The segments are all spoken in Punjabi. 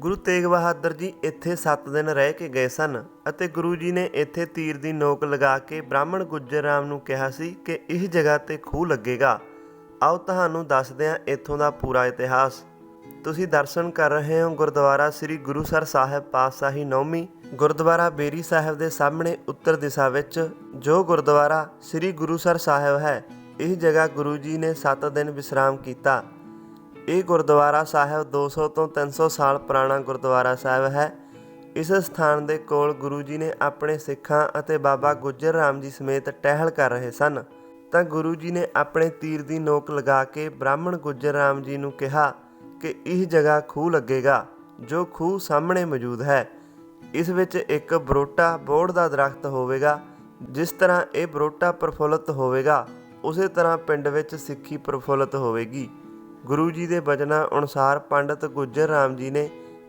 ਗੁਰੂ ਤੇਗ ਬਹਾਦਰ ਜੀ ਇੱਥੇ 7 ਦਿਨ ਰਹਿ ਕੇ ਗਏ ਸਨ ਅਤੇ ਗੁਰੂ ਜੀ ਨੇ ਇੱਥੇ ਤੀਰ ਦੀ ਨੋਕ ਲਗਾ ਕੇ ਬ੍ਰਾਹਮਣ ਗੁੱਜਰ ਰਾਮ ਨੂੰ ਕਿਹਾ ਸੀ ਕਿ ਇਸ ਜਗ੍ਹਾ ਤੇ ਖੂਹ ਲੱਗੇਗਾ। ਆਓ ਤੁਹਾਨੂੰ ਦੱਸਦੇ ਹਾਂ ਇੱਥੋਂ ਦਾ ਪੂਰਾ ਇਤਿਹਾਸ। ਤੁਸੀਂ ਦਰਸ਼ਨ ਕਰ ਰਹੇ ਹੋ ਗੁਰਦੁਆਰਾ ਸ੍ਰੀ ਗੁਰੂਸਰ ਸਾਹਿਬ ਪਾਤਸ਼ਾਹੀ ਨੌਮੀ ਗੁਰਦੁਆਰਾ ਬੇਰੀ ਸਾਹਿਬ ਦੇ ਸਾਹਮਣੇ ਉੱਤਰ ਦਿਸ਼ਾ ਵਿੱਚ, ਜੋ ਗੁਰਦੁਆਰਾ ਸ੍ਰੀ ਗੁਰੂਸਰ ਸਾਹਿਬ ਹੈ। ਇਹ ਜਗ੍ਹਾ ਗੁਰੂ ਜੀ ਨੇ 7 ਦਿਨ ਵਿਸ਼ਰਾਮ ਕੀਤਾ। ਇਹ ਗੁਰਦੁਆਰਾ ਸਾਹਿਬ 200 ਤੋਂ 300 ਸਾਲ ਪੁਰਾਣਾ ਗੁਰਦੁਆਰਾ ਸਾਹਿਬ ਹੈ। ਇਸ ਸਥਾਨ ਦੇ ਕੋਲ ਗੁਰੂ ਜੀ ਨੇ ਆਪਣੇ ਸਿੱਖਾਂ ਅਤੇ ਬਾਬਾ ਗੁੱਜਰ ਰਾਮ ਜੀ ਸਮੇਤ ਟਹਿਲ ਕਰ ਰਹੇ ਸਨ। ਤਾਂ ਗੁਰੂ ਜੀ ਨੇ ਆਪਣੇ ਤੀਰ ਦੀ ਨੋਕ ਲਗਾ ਕੇ ਬ੍ਰਾਹਮਣ ਗੁੱਜਰ ਰਾਮ ਜੀ ਨੂੰ ਕਿਹਾ ਕਿ ਇਹ ਜਗ੍ਹਾ ਖੂਹ ਲੱਗੇਗਾ, ਜੋ ਖੂਹ ਸਾਹਮਣੇ ਮੌਜੂਦ ਹੈ। ਇਸ ਵਿੱਚ ਇੱਕ ਬਰੋਟਾ ਬੋੜ ਦਾ ਦਰਖਤ ਹੋਵੇਗਾ, ਜਿਸ ਤਰ੍ਹਾਂ ਇਹ ਬਰੋਟਾ ਪ੍ਰਫੁੱਲਤ ਹੋਵੇਗਾ, ਉਸੇ ਤਰ੍ਹਾਂ ਪਿੰਡ ਵਿੱਚ ਸਿੱਖੀ ਪ੍ਰਫੁੱਲਤ ਹੋਵੇਗੀ। ਗੁਰੂ ਜੀ ਦੇ ਬਚਨਾਂ ਅਨੁਸਾਰ ਪੰਡਤ ਗੁੱਜਰ ਰਾਮ ਜੀ ਨੇ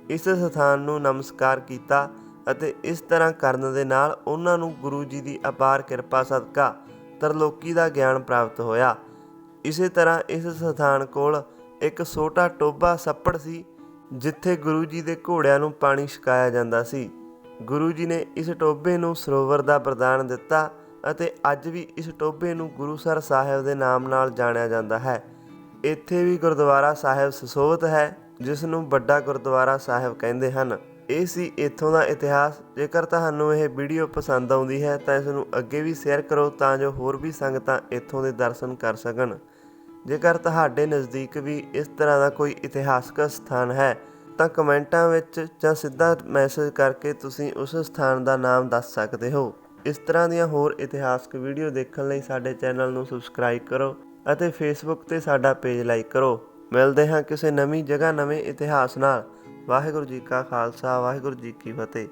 ਇਸ ਸਥਾਨ ਨੂੰ ਨਮਸਕਾਰ ਕੀਤਾ ਅਤੇ ਇਸ ਤਰ੍ਹਾਂ ਕਰਨ ਦੇ ਨਾਲ ਉਹਨਾਂ ਨੂੰ ਗੁਰੂ ਜੀ ਦੀ ਅਪਾਰ ਕਿਰਪਾ ਸਦਕਾ ਤਰਲੋਕੀ ਦਾ ਗਿਆਨ ਪ੍ਰਾਪਤ ਹੋਇਆ। ਇਸੇ ਤਰ੍ਹਾਂ ਇਸ ਸਥਾਨ ਕੋਲ ਇੱਕ ਛੋਟਾ ਟੋਬਾ ਸੱਪੜ ਸੀ, ਜਿੱਥੇ ਗੁਰੂ ਜੀ ਦੇ ਘੋੜਿਆਂ ਨੂੰ ਪਾਣੀ ਛਕਾਇਆ ਜਾਂਦਾ ਸੀ। ਗੁਰੂ ਜੀ ਨੇ ਇਸ ਟੋਬੇ ਨੂੰ ਸਰੋਵਰ ਦਾ ਪ੍ਰਦਾਨ ਦਿੱਤਾ ਅਤੇ ਅੱਜ ਵੀ ਇਸ ਟੋਬੇ ਨੂੰ ਗੁਰੂਸਰ ਸਾਹਿਬ ਦੇ ਨਾਮ ਨਾਲ ਜਾਣਿਆ ਜਾਂਦਾ ਹੈ। ਇੱਥੇ ਵੀ ਗੁਰਦੁਆਰਾ ਸਾਹਿਬ ਸੁਸ਼ੋਭਿਤ ਹੈ ਜਿਸ ਨੂੰ ਵੱਡਾ ਗੁਰਦੁਆਰਾ ਸਾਹਿਬ ਕਹਿੰਦੇ ਹਨ। ਇਹ ਸੀ ਇੱਥੋਂ ਦਾ ਇਤਿਹਾਸ। ਜੇਕਰ ਤੁਹਾਨੂੰ ਇਹ ਵੀਡੀਓ ਪਸੰਦ ਆਉਂਦੀ ਹੈ, ਤਾਂ ਇਸ ਨੂੰ ਅੱਗੇ ਵੀ ਸ਼ੇਅਰ ਕਰੋ, ਤਾਂ ਜੋ ਹੋਰ ਵੀ ਸੰਗਤਾਂ ਇੱਥੋਂ ਦੇ ਦਰਸ਼ਨ ਕਰ ਸਕਣ। ਜੇਕਰ ਤੁਹਾਡੇ ਨਜ਼ਦੀਕ ਵੀ ਇਸ ਤਰ੍ਹਾਂ ਦਾ ਕੋਈ ਇਤਿਹਾਸਕ ਸਥਾਨ ਹੈ, ਤਾਂ ਕਮੈਂਟਾਂ ਵਿੱਚ ਜਾਂ ਸਿੱਧਾ ਮੈਸੇਜ ਕਰਕੇ ਤੁਸੀਂ ਉਸ ਸਥਾਨ ਦਾ ਨਾਮ ਦੱਸ ਸਕਦੇ ਹੋ। ਇਸ ਤਰ੍ਹਾਂ ਦੀਆਂ ਹੋਰ ਇਤਿਹਾਸਕ ਵੀਡੀਓ ਦੇਖਣ ਲਈ ਸਾਡੇ ਚੈਨਲ ਨੂੰ ਸਬਸਕ੍ਰਾਈਬ ਕਰੋ। ਅਤੇ ਫੇਸਬੁੱਕ ਤੇ ਸਾਡਾ ਪੇਜ ਲਾਈਕ ਕਰੋ। ਮਿਲਦੇ ਹਾਂ ਕਿਸੇ ਨਵੀਂ ਜਗ੍ਹਾ ਨਵੇਂ ਇਤਿਹਾਸ ਨਾਲ। ਵਾਹਿਗੁਰੂ ਜੀ ਕਾ ਖਾਲਸਾ, ਵਾਹਿਗੁਰੂ ਜੀ ਕੀ ਫਤਿਹ।